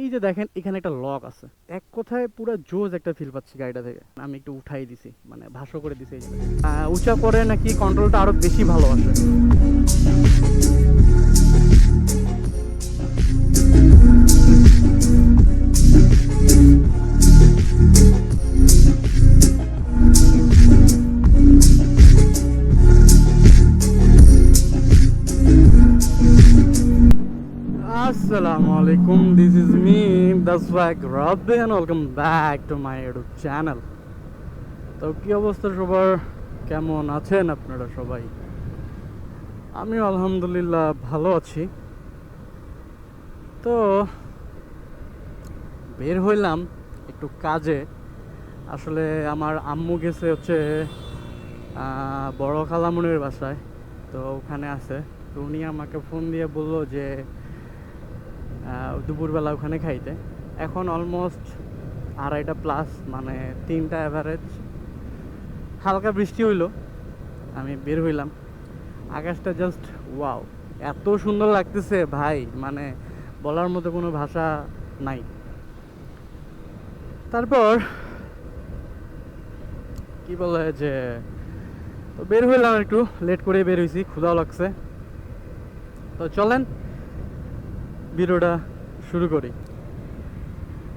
এই যে দেখেন, এখানে একটা লক আছে। এক কথায় পুরো জোজ একটা ফিল পাচ্ছি গাড়িটা থেকে। আমি একটু উঠাই দিছি মানে ভাষ্য করে দিছি। উঁচা করে নাকি কন্ট্রোলটা আরও বেশি ভালো আসে Assalamu alaikum. This is me, the swag Rabbi, and welcome back to my YouTube channel. তো কি অবস্থা সবার কেমন আছেন আপনারা সবাই আমি আলহামদুলিল্লাহ ভালো আছি তো বের হইলাম একটু কাজে আসলে আমার আম্মু গেছে হচ্ছে বড় খালামুনির বাসায় তো ওখানে আছে তো উনি আমাকে ফোন দিয়ে বলল যে দুপুরবেলা ওখানে খাইতে। এখন অলমোস্ট আড়াইটা প্লাস মানে তিনটা অ্যাভারেজ হালকা বৃষ্টি হইল, আমি বের হইলাম। আকাশটা জাস্ট ওয়াও এত সুন্দর লাগতেছে ভাই মানে বলার মতো কোনো ভাষা নাই। তারপর কি বলে যে, তো বের হইলাম একটু লেট করে বের হয়েছি ক্ষুধাও লাগছে। তো চলেন ভিডিওটা শুরু করি।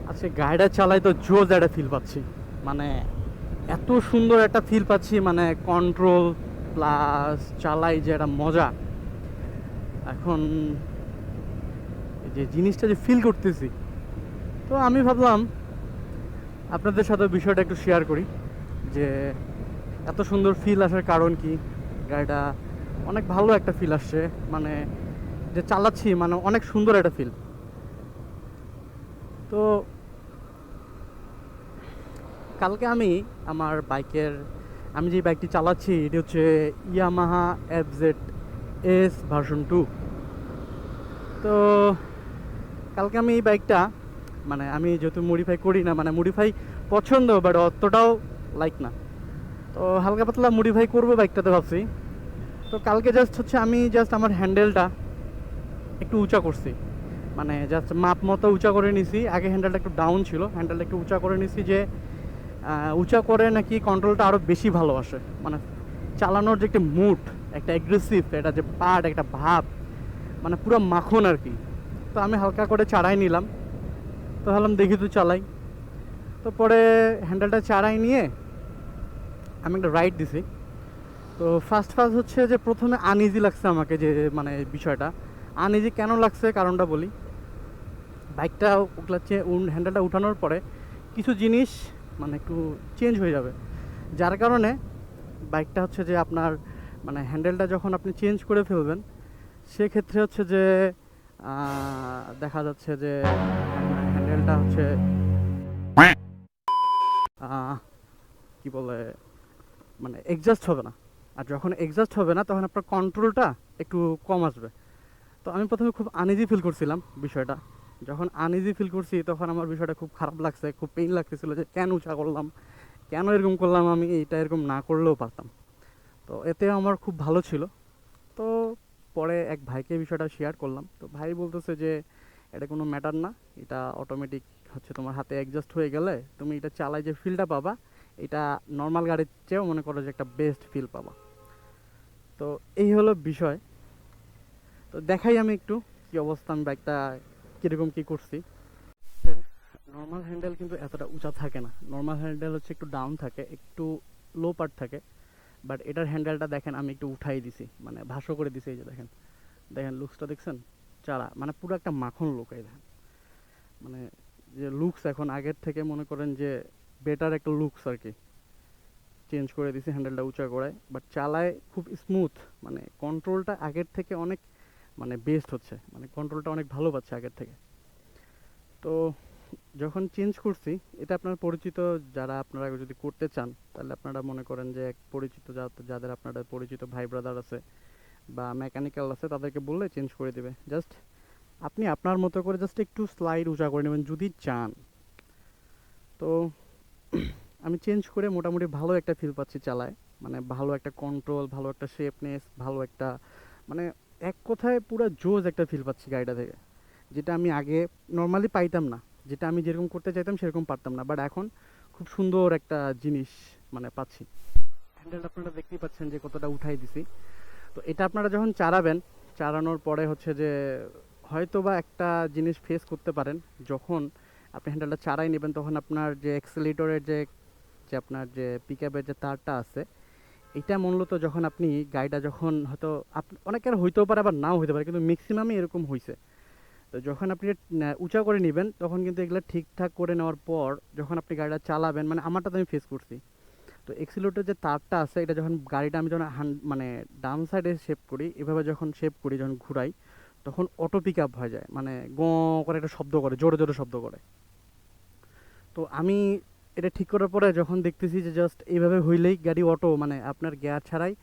আজকে গাড়িটা চালাই তো জোজ একটা ফিল পাচ্ছি। মানে এত সুন্দর একটা ফিল পাচ্ছি মানে কন্ট্রোল প্লাস চালাই যে একটা মজা। এখন যে জিনিসটা যে ফিল করতেছি, তো আমি ভাবলাম আপনাদের সাথে বিষয়টা একটু শেয়ার করি যে এত সুন্দর ফিল আসার কারণ কি? গাড়িটা অনেক ভালো একটা ফিল আসছে মানে যে চালাচ্ছি মানে অনেক সুন্দর একটা ফিল তো কালকে আমি আমার বাইকের, আমি যে বাইকটি চালাচ্ছি, এটি হচ্ছে Yamaha F Z S version two তো কালকে আমি এই বাইকটা মানে আমি যেহেতু মডিফাই করি না মানে মডিফাই পছন্দ বাট অতটাও লাইক না। তো হালকা পাতলা মডিফাই করব বাইকটাতে ভাবছি। তো কালকে জাস্ট হচ্ছে আমি জাস্ট আমার হ্যান্ডেলটা একটু উঁচা করছি। মানে জাস্ট মাপ মতো উঁচা করে নিছি। আগে হ্যান্ডেলটা একটু ডাউন ছিল। হ্যান্ডেলটা একটু উঁচা করে নিছি যে উঁচা করে নাকি কন্ট্রোলটা আরও বেশি ভালো আসে। মানে চালানোর যে একটা মুড একটা অ্যাগ্রেসিভ এটা যে পার্ট একটা ভাব মানে পুরো মাখন আর কি। তো আমি হালকা করে চাড়াই নিলাম। তো ভাবলাম দেখি তো চালাই। তো পরে হ্যান্ডেলটা চাড়াই নিয়ে আমি একটা রাইড দিছি। তো ফার্স্ট ফার্স্ট হচ্ছে যে প্রথমে আনইজি লাগছে আমাকে যে মানে বিষয়টা। আনইজি কেন লাগছে কারণটা বলি। বাইকটা উঠলাচ্ছে হ্যান্ডেলটা উঠানোর পরে কিছু জিনিস মানে একটু চেঞ্জ হয়ে যাবে। যার কারণে বাইকটা হচ্ছে যে আপনার মানে হ্যান্ডেলটা যখন আপনি চেঞ্জ করে ফেলবেন, সেক্ষেত্রে হচ্ছে যে দেখা যাচ্ছে যে হ্যান্ডেলটা হচ্ছে কি বলে মানে এক্সাস্ট হবে না। আর যখন এক্সাস্ট হবে না, তখন আপনার কন্ট্রোলটা একটু কম আসবে। তো আমি প্রথমে খুব আনইজি ফিল করছিলাম বিষয়টা। যখন আনইজি ফিল করছি, তখন আমার বিষয়টা খুব খারাপ লাগছে, খুব পেইন লাগতেছিল যে কেন উঁচা করলাম, কেন এরকম করলাম আমি এইটা এরকম না করলেও পারতাম। তো এতে আমার খুব ভালো ছিল। তো পরে এক ভাইকে বিষয়টা শেয়ার করলাম। তো ভাই বলতেছে যে, এটা কোনো ম্যাটার না, এটা অটোমেটিক হচ্ছে তোমার হাতে অ্যাডজাস্ট হয়ে গেলে তুমি এটা চালাই যে ফিলটা পাবা, এটা নর্মাল গাড়ির চেয়েও মনে করো যে একটা বেস্ট ফিল পাবা। তো এই হলো বিষয়। তো দেখাই আমি একটু কি অবস্থা, আমি বাইকটা কীরকম কী করছি। নর্মাল হ্যান্ডেল কিন্তু এতটা উঁচা থাকে না। নর্মাল হ্যান্ডেল হচ্ছে একটু ডাউন থাকে, একটু লো পার্ট থাকে। বাট এটার হ্যান্ডেলটা দেখেন, আমি একটু উঠাই দিছি মানে ভাষ্য করে দিছি এই যে দেখেন। দেখেন লুকসটা দেখছেন? চারা মানে পুরো একটা মাখন লুক এই দেখেন। মানে যে লুকস এখন আগের থেকে মনে করেন যে বেটার একটা লুকস আর কি। চেঞ্জ করে দিছি হ্যান্ডেলটা উঁচা করে বাট চালায় খুব স্মুথ মানে কন্ট্রোলটা আগের থেকে অনেক মানে বেস্ট হচ্ছে মানে কন্ট্রোলটা অনেক ভালো পাচ্ছে আগের থেকে। তো যখন চেঞ্জ করছি, এটা আপনার পরিচিত যারা আপনারা যদি করতে চান, তাহলে আপনারা মনে করেন যে এক পরিচিত যাদের আপনারা পরিচিত ভাই ব্রাদার আছে বা মেকানিক্যাল আছে, তাদেরকে বললে চেঞ্জ করে দেবে। জাস্ট আপনি আপনার মতো করে জাস্ট একটু স্লাইড উঁচা করে নেবেন যদি চান। তো আমি চেঞ্জ করে মোটামুটি ভালো একটা ফিল পাচ্ছি চালায়। মানে ভালো একটা কন্ট্রোল ভালো একটা শেপনেস ভালো একটা মানে এক কথায় পুরো জোজ একটা ফিল পাচ্ছি গাড়িটা থেকে। যেটা আমি আগে নর্মালি পাইতাম না। যেটা আমি যেরকম করতে চাইতাম সেরকম পারতাম না। বাট এখন খুব সুন্দর একটা জিনিস মানে পাচ্ছি। হ্যান্ডেল আপনারা দেখতেই পাচ্ছেন যে কতটা উঠাই দিছি। তো এটা আপনারা যখন চালাবেন চালানোর পরে হচ্ছে যে হয়তো বা একটা জিনিস ফেস করতে পারেন। যখন আপনি হ্যান্ডেলটা চারাই নেবেন, তখন আপনার যে এক্সেলিটরের যে যে আপনার যে পিক যে তারটা আছে এটা মূলত যখন আপনি গাড়িটা যখন হয়তো অনেকের হইতেও পারে আবার নাও হইতে পারে, কিন্তু ম্যাক্সিমামই এরকম হয়েছে তো যখন আপনি উঁচা করে নেবেন, তখন কিন্তু এগুলো ঠিকঠাক করে নেওয়ার পর যখন আপনি গাড়িটা চালাবেন মানে আমারটা তো আমি ফেস করছি। তো এক্সিলোটের যে তারটা আছে, এটা যখন গাড়িটা আমি যখন মানে ডান সাইডে শেপ করি, এভাবে যখন শেপ করি, যখন ঘুরাই, তখন অটো পিক আপ হয়ে যায়। মানে গ, করে একটা শব্দ করে, জোরে জোরে শব্দ করে। তো আমি এটা ঠিক করার পরে যখন দেখতেছি যে জাস্ট এইভাবে হইলেই গাড়ি অটো মানে আপনার গিয়ার ছাড়াই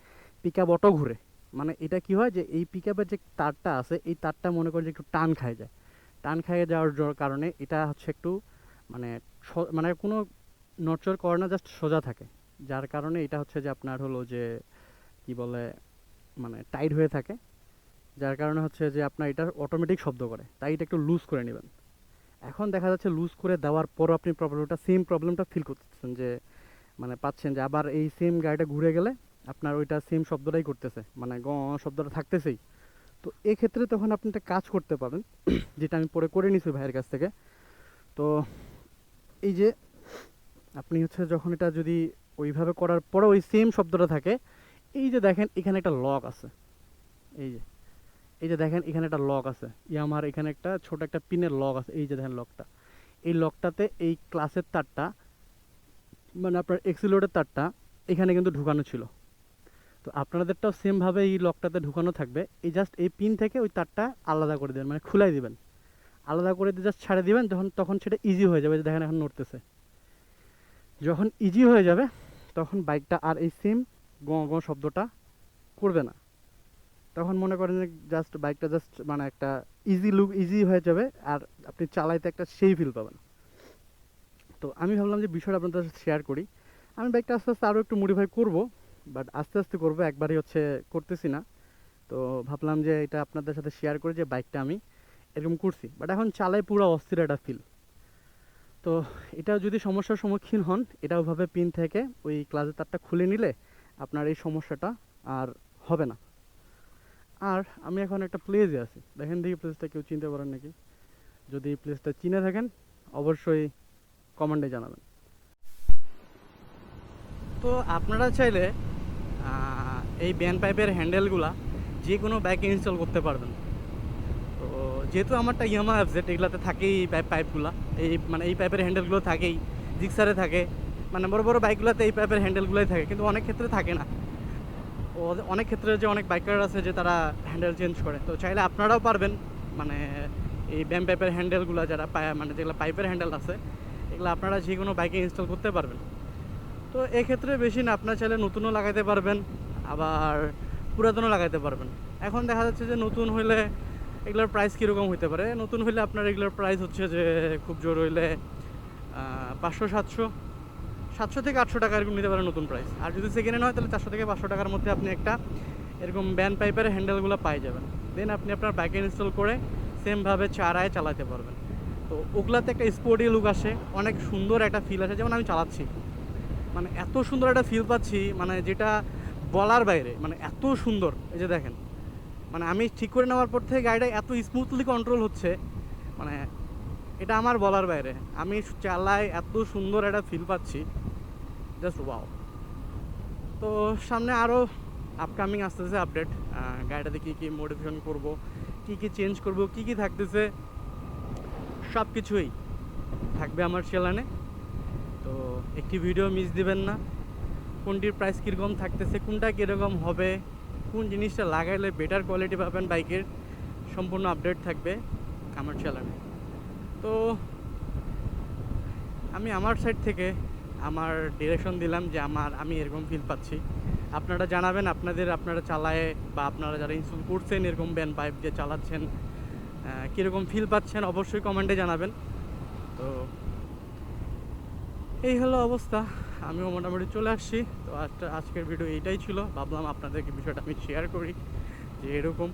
পিক আপ অটো ঘুরে। মানে এটা কি হয় যে এই পিক আপের যে তারটা আছে, এই তারটা মনে করেন যে একটু টান খায় যায়। টান খাইয়ে যাওয়ার কারণে এটা হচ্ছে একটু মানে মানে কোনো নড়চড় করে না জাস্ট সোজা থাকে। যার কারণে এটা হচ্ছে যে আপনার হলো যে কি বলে মানে টাইট হয়ে থাকে। যার কারণে হচ্ছে যে আপনার এটা অটোমেটিক শব্দ করে। তাই এটা একটু লুজ করে নেবেন। এখন দেখা যাচ্ছে লুজ করে দেওয়ার পরও আপনি প্রবলেমটা সেম প্রবলেমটা ফিল করতেছেন যে মানে পাচ্ছেন যে আবার এই সেম গাড়িটা ঘুরে গেলে আপনার ওইটা সেম শব্দটাই করতেছে মানে গ, শব্দটা থাকতেছেই। তো এক্ষেত্রে তখন আপনি একটা কাজ করতে পারেন, যেটা আমি পরে করে নিছি ভাইয়ের কাছ থেকে। তো এই যে আপনি হচ্ছে যখন এটা যদি ওইভাবে করার পরে ওই সেম শব্দটা থাকে, এই যে দেখেন এখানে একটা লক আছে। এই যে এই যে দেখেন, এখানে একটা লক আছে। ইয়ামার এখানে একটা ছোট একটা পিনের লক আছে। এই যে দেখেন লকটা। এই লকটাতে এই ক্লাসের তারটা মানে আপনার এক্সিলোডের তারটা এখানে কিন্তু ঢুকানো ছিল। তো আপনাদেরটাও সেমভাবে এই লকটাতে ঢুকানো থাকবে। এই জাস্ট এই পিন থেকে ওই তারটা আলাদা করে দেবেন মানে খুলাই দিবেন। আলাদা করে দিয়ে জাস্ট ছাড়ে দিবেন, যখন তখন সেটা ইজি হয়ে যাবে। যে দেখেন এখন নড়তেছে। যখন ইজি হয়ে যাবে, তখন বাইকটা আর এই সেম গ গ শব্দটা করবে না। তখন মনে করেন যে জাস্ট বাইকটা জাস্ট মানে একটা ইজি লুক ইজি হয়ে যাবে আর আপনি চালাইতে একটা সেই ফিল পাবেন। তো আমি ভাবলাম যে বিষয়টা আপনাদের সাথে শেয়ার করি। আমি বাইকটা আস্তে আস্তে আরও একটু মডিফাই করব বাট আস্তে আস্তে করব, একবারই হচ্ছে করতেছি না। তো ভাবলাম যে এটা আপনাদের সাথে শেয়ার করি যে বাইকটা আমি এরকম করছি। বাট এখন চালাই পুরো অস্থির একটা ফিল তো এটা যদি সমস্যার সম্মুখীন হন, এটা ওভাবে পিন থেকে ওই ক্লাসের তারটা খুলে নিলে আপনার এই সমস্যাটা আর হবে না। আর আমি এখন একটা প্লেসে আছি। দেখেন দেখি প্লেসটা কেউ চিনতে পারেন নাকি? যদি এই প্লেসটা চিনে থাকেন, অবশ্যই কমেন্টে জানাবেন। তো আপনারা চাইলে এই ব্যান পাইপের হ্যান্ডেলগুলা যে কোনো বাইকে ইনস্টল করতে পারবেন। তো যেহেতু আমারটা ইয়ামা অ্যাপসেট এগুলাতে থাকেই পাইপ পাইপগুলা এই মানে এই পাইপের হ্যান্ডেলগুলো থাকেই জিক্সারে থাকে। মানে বড় বড় বাইকগুলোতে এই পাইপের হ্যান্ডেলগুলোই থাকে, কিন্তু অনেক ক্ষেত্রে থাকে না। অনেক ক্ষেত্রে যে অনেক বাইকার আছে যে তারা হ্যান্ডেল চেঞ্জ করে। তো চাইলে আপনারাও পারবেন মানে এই ব্যাম পাইপের হ্যান্ডেলগুলো যারা মানে যেগুলো পাইপের হ্যান্ডেল আছে, এগুলো আপনারা যে কোনো বাইকে ইনস্টল করতে পারবেন। তো এক্ষেত্রে বেশি না, আপনার চাইলে নতুনও লাগাইতে পারবেন, আবার পুরাতনও লাগাইতে পারবেন। এখন দেখা যাচ্ছে যে নতুন হইলে এগুলোর প্রাইস কীরকম হইতে পারে? নতুন হইলে আপনার এগুলোর প্রাইস হচ্ছে যে খুব জোর হইলে পাঁচশো, সাতশো। সাতশো থেকে আটশো টাকা এরকম নিতে পারেন নতুন প্রাইস আর যদি সেকেন্ড হয়, তাহলে চারশো থেকে পাঁচশো টাকার মধ্যে আপনি একটা এরকম ব্যান পাইপের হ্যান্ডেলগুলো পাই যাবেন। দেন আপনি আপনার বাইকে ইনস্টল করে সেমভাবে চারায় চালাতে পারবেন। তো ওগুলাতে একটা স্পোর্টি লুক আসে, অনেক সুন্দর একটা ফিল আসে। যেমন আমি চালাচ্ছি। মানে এত সুন্দর একটা ফিল পাচ্ছি মানে যেটা বলার বাইরে মানে এত সুন্দর। এই যে দেখেন মানে আমি ঠিক করে নেওয়ার পর থেকে গাড়িটা এত স্মুথলি কন্ট্রোল হচ্ছে মানে এটা আমার বলার বাইরে। আমি চালাই এত সুন্দর একটা ফিল পাচ্ছি। জাস্ট ওয়াও তো সামনে আরও আপকামিং আসতেছে আপডেট গাড়িটাতে কী কী মডিফিকেশন করব, কী কী চেঞ্জ করব, কী কী থাকতেছে সব কিছুই থাকবে আমার চ্যানেলে তো একটি ভিডিও মিস দিবেন না। কোনটির প্রাইস কীরকম থাকতেছে, কোনটা কীরকম হবে, কোন জিনিসটা লাগাইলে বেটার কোয়ালিটি পাবেন বাইকের, সম্পূর্ণ আপডেট থাকবে আমার চ্যানেলে তো আমি আমার সাইড থেকে আমার ডিরেকশন দিলাম যে আমার, আমি এরকম ফিল পাচ্ছি। আপনারা জানাবেন আপনাদের, আপনারা চালায় বা আপনারা যারা ইনস্টল করছেন এরকম ব্যান পাইপ দিয়ে চালাচ্ছেন কীরকম ফিল পাচ্ছেন অবশ্যই কমেন্টে জানাবেন। তো এই হলো অবস্থা, আমিও মোটামুটি চলে আসছি। তো আজকের ভিডিও এইটাই ছিল, ভাবলাম আপনাদেরকে বিষয়টা আমি শেয়ার করি যে এরকম।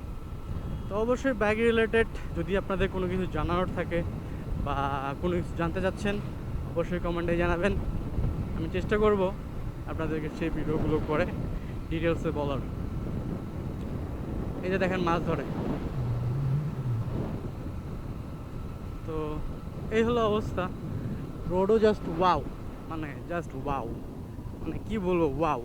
তো অবশ্যই বাইক রিলেটেড যদি আপনাদের কোনো কিছু জানানোর থাকে বা কোনো কিছু জানতে চাচ্ছেন, অবশ্যই কমেন্টে জানাবেন। আমি চেষ্টা করব আপনাদেরকে সেই ভিডিওগুলো করে ডিটেলসে বলার। এই যে দেখেন মাছ ধরে। তো এই হলো অবস্থা। রোডও জাস্ট ওয়াও মানে জাস্ট ওয়াও মানে কি বলব ওয়াও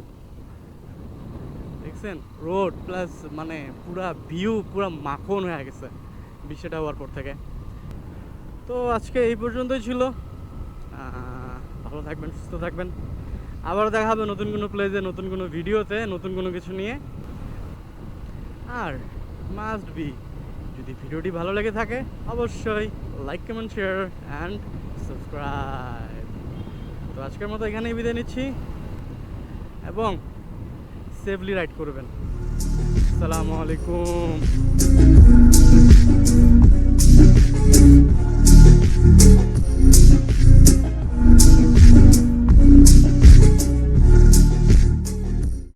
দেখছেন? রোড প্লাস মানে পুরা ভিউ পুরা মাখন হয়ে গেছে বিষয়টা হওয়ার পর থেকে। তো আজকে এই পর্যন্তই ছিল। ভালো থাকবেন, সুস্থ থাকবেন। আবার দেখা হবে নতুন কোনো প্লেজে নতুন কোনো ভিডিওতে নতুন কোনো কিছু নিয়ে। আর মাস্ট বি যদি ভিডিওটি ভালো লেগে থাকে, অবশ্যই like comment share and subscribe তো আজকের মতো এখানেই বিদায় নিচ্ছি এবং সেফলি রাইড করবেন। আসসালামু আলাইকুম।